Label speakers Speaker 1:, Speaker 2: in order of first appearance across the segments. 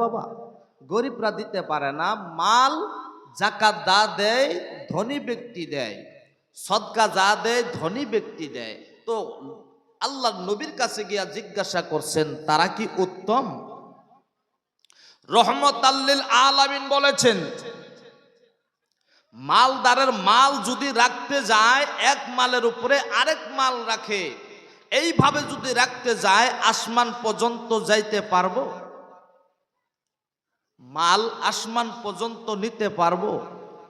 Speaker 1: বাবা, গরিবরা দিতে পারে না, মাল জাকাত দা দেয় ধনী ব্যক্তি দেয়, সদকা যা দেয় ধনী ব্যক্তি দেয়। তো আল্লাহ নবীর কাছে গিয়া জিজ্ঞাসা করছেন, তারা কি উত্তম? রহমত আল্লিল আলামিন বলেছেন, মালদারের মাল যদি রাখতে যায়, এক মালের উপরে আরেক মাল রাখে। এইভাবে যদি রাখতে যায়, আসমান পর্যন্ত যাইতে পারব? মাল আসমান পর্যন্ত নিতে পারব?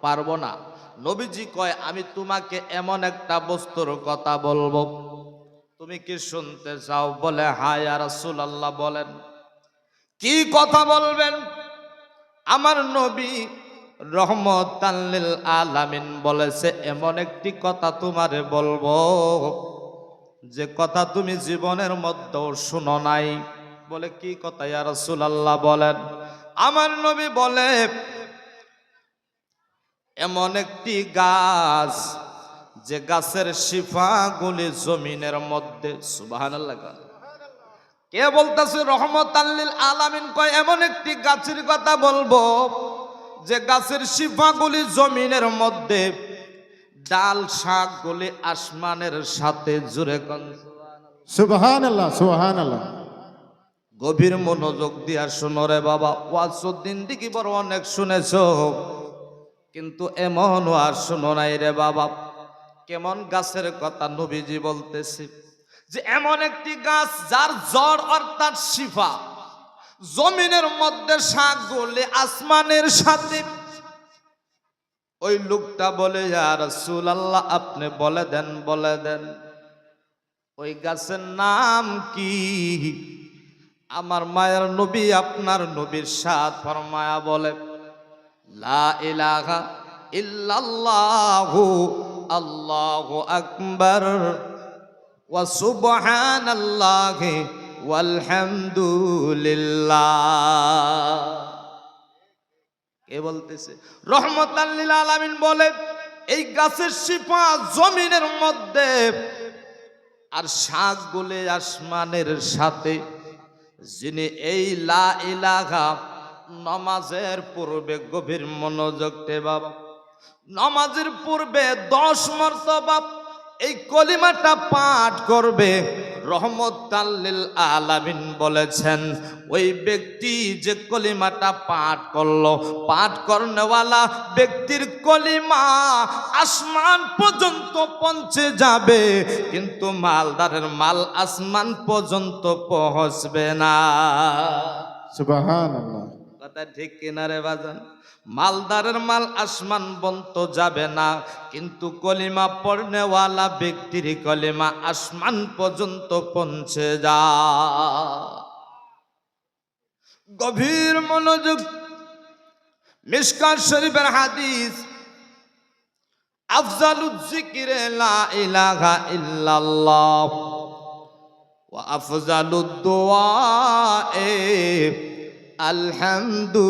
Speaker 1: পারব না। নবীজি কয়, আমি তোমাকে এমন একটা বস্তুর কথা বলব। তুমি কি শুনতে চাও? বলে, হায় আর আল্লাহ বলেন। কি কথা বলবেন? আমার নবী রহমত আলামিন বলেছে, এমন একটি কথা তোমারে বলব, যে কথা তুমি জীবনের মধ্যেও শুনো নাই। বলে, কি কথা ইয়া রাসূলুল্লাহ? বলেন। আমার নবী বলে, এমন একটি গাছ যে গাছের শিফাগুলি জমিনের মধ্যে গান। কে বলতেছে রহমত আল্লিল আলামিন কয়, এমন একটি গাছের কথা বলব যে গাছের শিফাগুলি জমিনের মধ্যে, ডাল শাকগুলি আসমানের সাথে জুড়ে কন
Speaker 2: সুবহান আল্লাহ সুবহান আল্লাহ
Speaker 1: গভীর মনোযোগ দিয়া শুনো রে বাবা ওয়াজুদ্দিন দিকে বড় অনেক শুনেছ। কিন্তু এমন আর শুনো নাই রে বাবা, কেমন গাছের কথা নবীজি বলতেছে যে, এমন একটি গাছ যার জ্বর অর্থাৎ শিফা, জমিনের মধ্যে শাক গলে আসমানের সাথে। ওই লোকটা বলে আর সুল আল্লাহ আপনি বলে দেন বলে দেন। ওই গাছের নাম কি? আমার মায়ের নবী আপনার নবীর সাথ ফরমায়া বলে, লা ইলাহা ইল্লাল্লাহু আল্লাহু আকবার ওয়া সুবহানাল্লাহি ওয়ালহামদুলিল্লাহ। কে বলতেছে? রহমতাল্লিল আলামিন বলে, এই গাছের শিফা জমিনের মধ্যে আর শাক গুলে আসমানের সাথে যিনি এই লা ইলাহা, নমাজের পূর্বে গভীর মনোযোগ বাবা। নমাজের পূর্বে দশ মর্তবা এই কলিমাটা পাঠ করবে। রহমত আল্লিল আলামিন বলেছেন, ওই ব্যক্তি যে কলিমাটা পাঠ করল, পাঠ করনেওয়ালা ব্যক্তির কলিমা আসমান পর্যন্ত পৌঁছে যাবে, কিন্তু মালদারের মাল আসমান পর্যন্ত পৌঁছবে না।
Speaker 2: আল্লাহ
Speaker 1: কথা ঠিক কিনারে বাজান? মালদারের মাল আসমান বন্ত যাবে না, কিন্তু কলিমা পড়নেওয়ালা ব্যক্তির কলিমা আসমান পর্যন্ত পৌঁছে যা। গভীর মনোযোগ মিসকাত শরীফের হাদিস, আফজালুজ জিকিরে লা ইলাহা ইল্লাল্লাহ, ওয়া আফজালুদ দুআএ আলহামদুলিল্লাহ।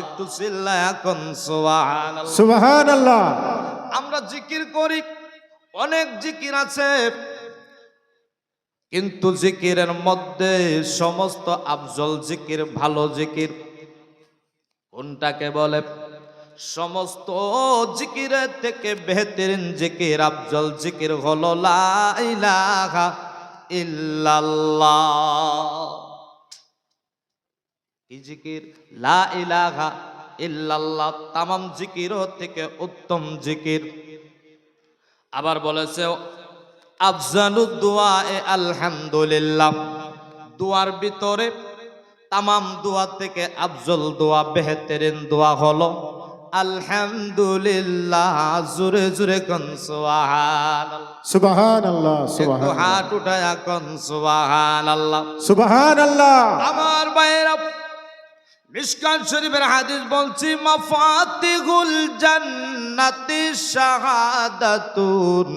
Speaker 1: একটু এখন
Speaker 2: সুবহান আল্লাহ
Speaker 1: আমরা জিকির করি অনেক জিকির আছে। কিন্তু জিকিরের মধ্যে সমস্ত আফজল জিকির ভালো জিকির কোনটাকে বলে? সমস্ত জিকিরের থেকে বেহতরিন জিকির আফজল জিকির হলো লা ইলাহা ইল্লাল্লাহ। কি জিকির লা ইলাহা ইল্লাল্লাহ তামাম জিকির থেকে উত্তম জিকির। আবার বলেছে আফজালু দোয়া এ আলহামদুলিল্লাহ। দোয়ার ভিতরে তামাম দোয়া থেকে আফজল দোয়া বেহতরিন দোয়া হলো আলহামদুলিল্লাহ জুরে জুরে কন সুবহানাল্লাহ।
Speaker 2: সুবহান আল্লাহ
Speaker 1: একটু
Speaker 2: সুবহান
Speaker 1: হাত উঠায়া কন সুবহানাল্লাহ।
Speaker 2: সুবহান
Speaker 1: আমার বাইরা মিসকান শরীফের হাদিস বলছি মাফাতিহুল জান্নাতি শাহাদাতুন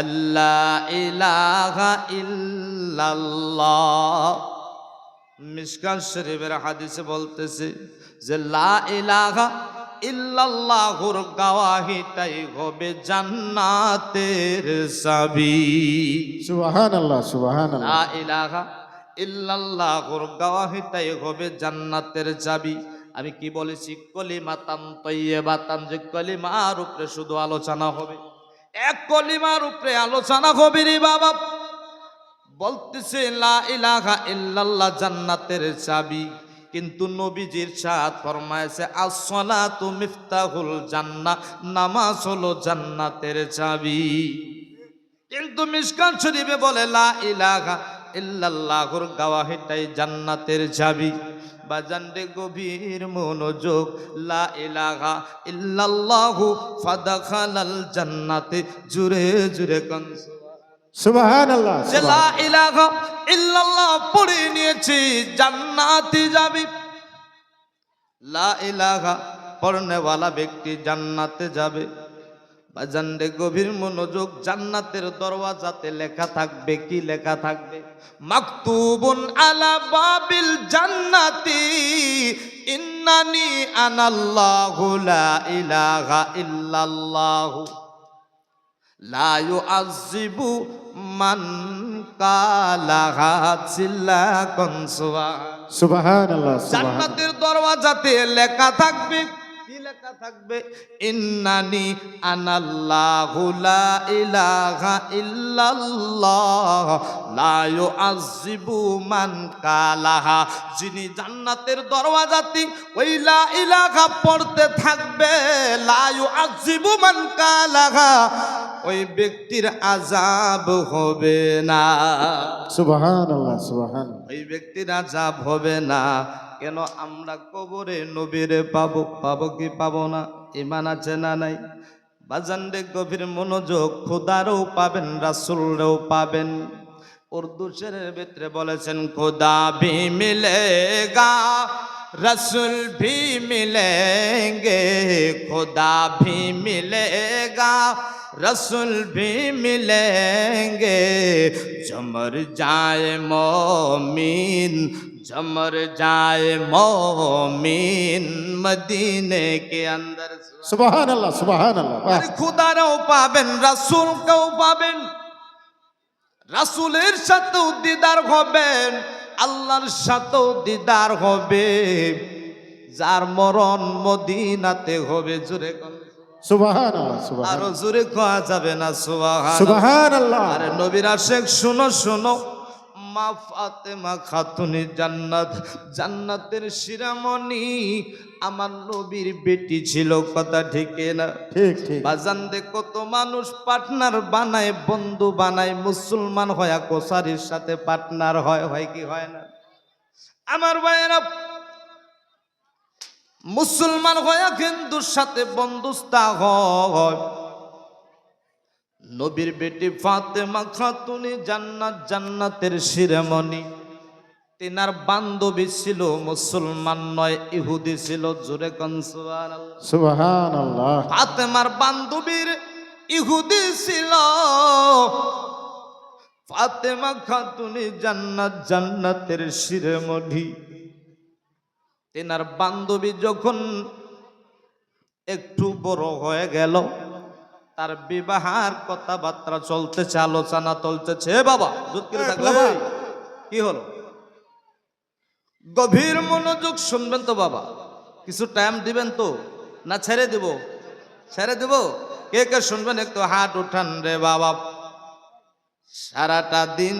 Speaker 1: আল্লাহ ইলাহা ইল্লাল্লাহ। মিসকান শরীফের হাদিসে বলতেছে যে লা ইলাহা ইল্লাল্লাহুর গাওয়াহিটাই হবে জান্নাতের চাবি
Speaker 2: সুবহান আল্লাহ সুবহান আল্লাহ
Speaker 1: লা ইলাহা ইল্লাল্লাহর গাওয়াহিটাই হবে জান্নাতের চাবি। আমি কি বলেছি? কলিমাতান তৈয়বাতান, যে কলিমার উপরে শুধু আলোচনা হবে। এক কলিমার উপরে আলোচনা হবে রে বাবা। বলতেছে, লা ইলাহা ইল্লাল্লাহ, জান্নাতের চাবি। কিন্তু নবীজির সাথ ফরমায়েছে, আসসালাতু মিফতাহুল জান্না নামাজ হলো জান্নাতের চাবি। কিন্তু মিসকান শরীফে বলে, লা ইলাহা ইল্লাল্লাহর গাওয়াহিটাই জান্নাতের চাবি। বাজানরে গভীর মনোযোগ লা ইলাহা ইল্লাল্লাহু ফাদাখালাল জান্নাতে জুরে জুরে কনস যে লা ইলাহা ইল্লাল্লাহ পড়ে নিয়েছি জান্নাতে যাবি লা ইলাহা পড়নেওয়ালা ব্যক্তি জান্নাতে যাবে। বাজানরে গভীর মনোযোগ জান্নাতের দরওয়াজাতে লেখা থাকবে কি লেখা থাকবে? মাকতুবুন আলা বাবিল জান্নাতি ইন্নানি আনাল্লাহু লা ইলাহা ইল্লাল্লাহু। লা ইউআযিবু মান কালাহা চিল্লা কনসুয়া
Speaker 2: সুবহান আল্লাহ
Speaker 1: জান্নাতের দরওয়াজাতে লেখা থাকবে লেখা থাকবে ইন্নানি আনাল্লাহু লা ইলাহা ইল্লাল্লাহ লা ইউআযিবু মান কালাহা। যিনি জান্নাতের দরওয়াজাতে ওই লা ইলাহা পড়তে থাকবে লা ইউআযিবু মান কালাহা। ওই ব্যক্তির আজাব হবে না।
Speaker 2: সুবহান সুবহান
Speaker 1: ওই ব্যক্তির আজাব হবে না। কেন আমরা কবরে নবীরে পাবো পাবো কি পাবো না? ইমান আছে না নাই? বাজানরে গভীর মনোযোগ খোদারও পাবেন, রাসুলরেও পাবেন। উর্দু শেরের ভিতরে বলেছেন, খোদা ভি মিলেগা, রসুল ভি মিলেঙ্গে। খোদা ভি মিলেগা, রসুল ভি মিলেগে চমর যায় মিন जमर जाए मोमीन मदीने के अंदर
Speaker 2: সুবহান আল্লাহ সুবহান আল্লাহ বাহ।
Speaker 1: আরে খুদারাও পাবেন রাসূলকেও পাবেন রাসূলের সাথেও দিদার হবেন আল্লাহর সাথেও দিদার হবে যার মরণ মদিনাতে হবে জুড়ে কোন
Speaker 2: সুবহান আল্লাহ সুবহান
Speaker 1: আরো জোরে কোয়া যাবে না সুবহান
Speaker 2: সুবহান আল্লাহ
Speaker 1: আরে নবীর আশেক শুনো শুনো মা ফাতেমা খাতুনি জান্নাত। জান্নাতের শিরামণি আমার নবীর বেটি ছিল কথা ঠিক না?
Speaker 2: ঠিক ঠিক।
Speaker 1: বাজান দে কত মানুষ পার্টনার বানায় বন্ধু বানায় মুসলমান হয়া কোসারির সাথে পার্টনার হয় হয় কি হয় না? আমার ভাইয়েরা মুসলমান হয়া হিন্দুর সাথে বন্ধুস্তা হয়। নবীর বেটি ফাতেমা খাতুনি জান্নাত জান্নাতের শিরোমণি। তিনার বান্ধবী ছিল মুসলমান নয় ইহুদি ছিল জোরে কনসুয়ার
Speaker 2: সুবহান আল্লাহ
Speaker 1: ফাতেমার বান্ধবীর ইহুদি ছিল। ফাতেমা খাতুনি জান্নাত জান্নাতের শিরোমণি। তেনার বান্ধবী যখন একটু বড় হয়ে গেল তার বিবাহার কথাবার্তা চলতেছে আলোচনা চলতেছে। বাবা করে কি হলো? গভীর মনোযোগ শুনবেন তো বাবা। কিছু টাইম দিবেন তো? না ছেড়ে দেব? ছেড়ে দেব? কে কে শুনবেন একটু হাত উঠান রে বাবা। সারাটা দিন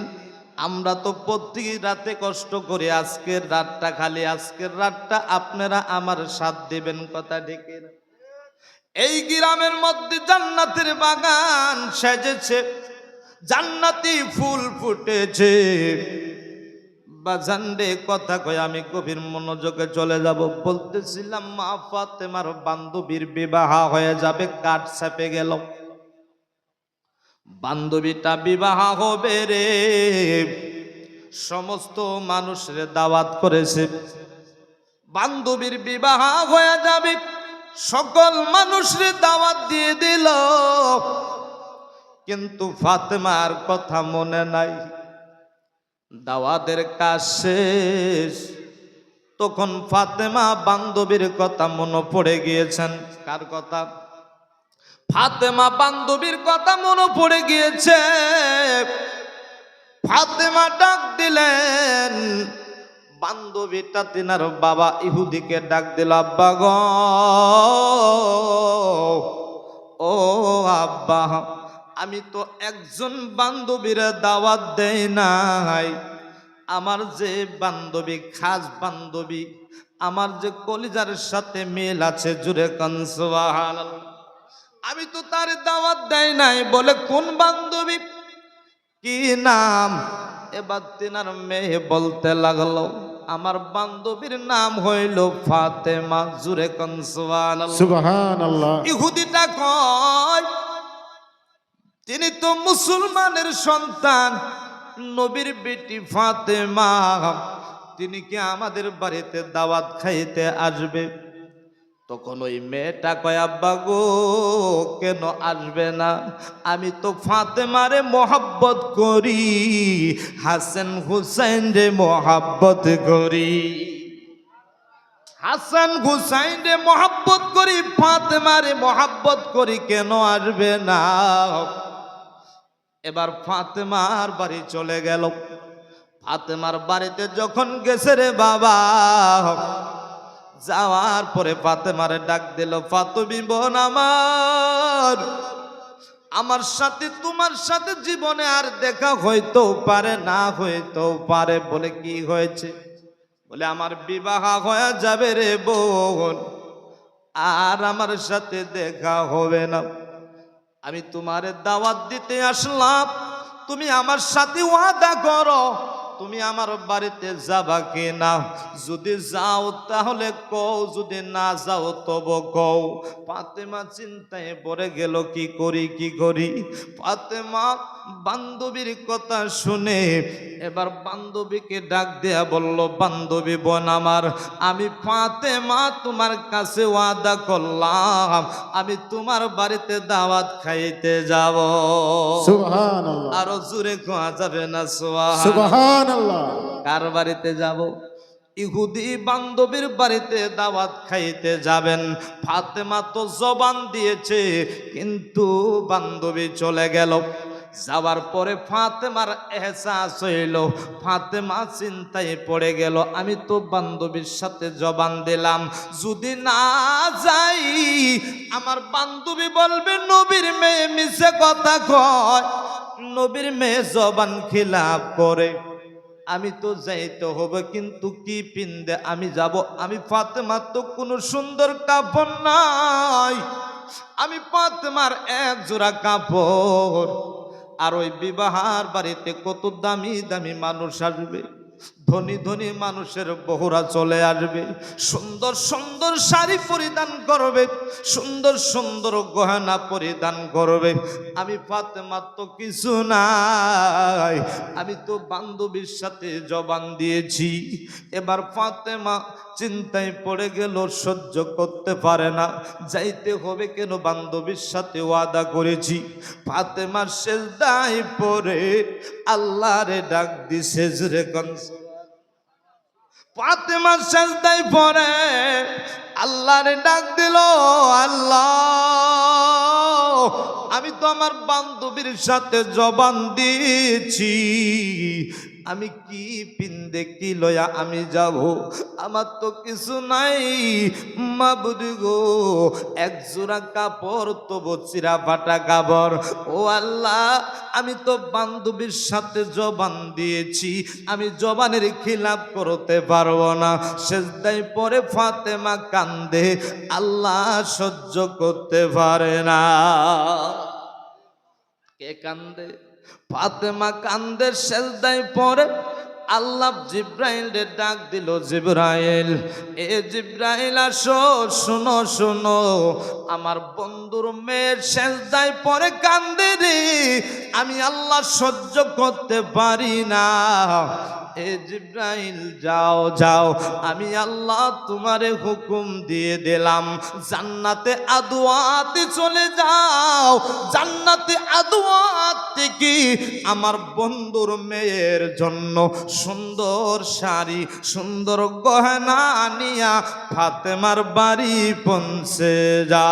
Speaker 1: আমরা তো প্রতি রাতে কষ্ট করি আজকের রাতটা খালি আজকের রাতটা আপনারা আমার সাথ দিবেন কথা ডেকে এই গ্রামের মধ্যে জান্নাতের বাগান সেজেছে, জান্নাতি ফুল ফুটেছে। বাজানরে কথা কয়, আমি গভীর মনোযোগে চলে যাব। বলতেছিলাম, মা ফাতেমার বান্ধবীর বিবাহ হয়ে যাবে, কাঠ চাপে গেল। বান্ধবীটা বিবাহ হবে রে। সমস্ত মানুষের দাওয়াত করেছে। বান্ধবীর বিবাহ হয়ে যাবে। সকল মানুষের দাওয়াত দিয়ে দিল। কিন্তু ফাতেমার কথা মনে নাই। দাওয়াতের কাজ শেষ। তখন ফাতেমা বান্ধবীর কথা মনে পড়ে গিয়েছেন। কার কথা? ফাতেমা বান্ধবীর কথা মনে পড়ে গিয়েছে। ফাতেমা ডাক দিলেন বান্ধবীটা তিনার বাবা ইহুদিকে ডাক দিল, আব্বা গ, ও আব্বা, আমি তো একজন বান্ধবীর দাওয়াত দেই নাই। আমার যে বান্ধবী, খাস বান্ধবী, আমার যে কলিজার সাথে মিল আছে, জুড়ে কনসবাহান আমি তো তার দাওয়াত দেয় নাই, বলে কোন বান্ধবী? কি নাম? এবার তিনার মেয়ে বলতে লাগল আমার বান্ধবীর নাম হইল ফাতেমা জুরে কনসওয়াল
Speaker 2: সুবহান আল্লাহ
Speaker 1: ইহুদিটা কয় তিনি তো মুসলমানের সন্তান। নবীর বেটি ফাতেমা তিনি কি আমাদের বাড়িতে দাওয়াত খাইতে আসবে? তখন ওই মেয়েটা কয়, আব্বা গো, কেন আসবে না? আমি তো ফাঁতে মারে মোহাব্বত করি, হাসান হুসাইন রে মোহাব্বত করি। হাসান হুসাইন রে মোহাব্বত করি ফাঁতে মারে মোহাব্বত করি, কেন আসবে না? এবার ফাতেমার বাড়ি চলে গেল। ফাতেমার বাড়িতে যখন গেছে রে বাবা যাওয়ার পরে ফাতেমারে ডাক দিল ফাতবি বোন আমার আমার সাথে তোমার সাথে জীবনে আর দেখা হইতেও পারে, না হইতেও পারে। বলে কি হয়েছে? বলে, আমার বিবাহ হয়ে যাবে রে বোন, আর আমার সাথে দেখা হবে না। আমি তোমারে দাওয়াত দিতে আসলাম, তুমি আমার সাথে ওয়াদা করো তুমি আমার বাড়িতে যাবা কি না যদি যাও তাহলে কও যদি না যাও তবু কও। ফাতেমা চিন্তায় পড়ে গেল কি করি কি করি? ফাতেমা বান্ধবীর কথা শুনে এবার বান্ধবীকে ডাক দেয়া বলল বান্ধবী বোন আমার আমি ফাতেমা তোমার কাছে ওয়াদা করলাম আমি তোমার বাড়িতে দাওয়াত খাইতে যাব। আরও জোরে কোয়া যাবে না
Speaker 2: আল্লাহ
Speaker 1: কার বাড়িতে যাব? ইহুদি বান্ধবীর বাড়িতে দাওয়াত খাইতে যাবেন। ফাতেমা তো জবান দিয়েছে, কিন্তু বান্ধবী চলে গেল। যাওয়ার পরে ফাতেমার এহসাস হইল। ফাতেমা চিন্তায় পড়ে গেল, আমি তো বান্ধবীর সাথে জবান দিলাম। যদি না যাই, আমার বান্ধবী বলবে, নবীর মেয়ে মিশে কথা কয়। নবীর মেয়ে জবান খিলাপ করে। আমি তো যাইতে হবে, কিন্তু কি পিন্দে আমি যাব? আমি ফাতেমার তো কোনো সুন্দর কাপড় নাই। আমি ফাতেমার এক জোড়া কাপড়। আর ওই বিবাহার বাড়িতে কত দামি দামি মানুষ আসবে? ধনী ধনী মানুষের বহুরা চলে আসবে। সুন্দর সুন্দর শাড়ি পরিধান করবে, সুন্দর সুন্দর গহনা পরিধান করবে। আমি ফাতেমা তো কিছু নাই, আমি তো বান্ধবীর সাথে জবান দিয়েছি। এবার ফাতেমা চিন্তায় পড়ে গেল, সহ্য করতে পারে না। যাইতে হবে কেন বান্ধবীর সাথে ওয়াদা করেছি। ফাতেমার শেষ দায় পরে আল্লাহরে ডাক দিছে, জুরে কনস ফাতেমা সাজদাই পরে আল্লাহরে ডাক দিল আল্লাহ আমি তো আমার বান্ধবীর সাথে জবান দিয়েছি আমি কি পিন্দে কি লয়া আমি যাব? আমার তো কিছু নাই। মা মাবুদি গো, এক জোড়া কাপড় তবু চিরা ফাটা কাপড়। ও আল্লাহ, আমি তো বান্ধবীর সাথে জবান দিয়েছি। আমি জবানের খিলাপ করতে পারব না। শেষদাই পরে ফাতেমা কান্দে। আল্লাহ সহ্য করতে পারে না। কে কান্দে? ফাতেমা কান্দের শেষদাই পরে আল্লাহ জিব্রাইলে ডাক দিল, জিব্রাইল, এ জিব্রাইল আসো, শুনো শুনো। আমার বন্ধুর মেয়ের শেষদাই পরে কান্দে আমি আল্লাহ সহ্য করতে পারি না। এ জিব্রাইল, যাও যাও, আমি আল্লাহ তোমারে হুকুম দিয়ে দিলাম। জান্নাতে আদোয়াতে চলে যাও। জান্নাতে আদোয়াত থেকে আমার বন্ধুর মেয়ের জন্য সুন্দর শাড়ি, সুন্দর গহনা নিয়া ফাতেমার বাড়ি পৌঁছে যা।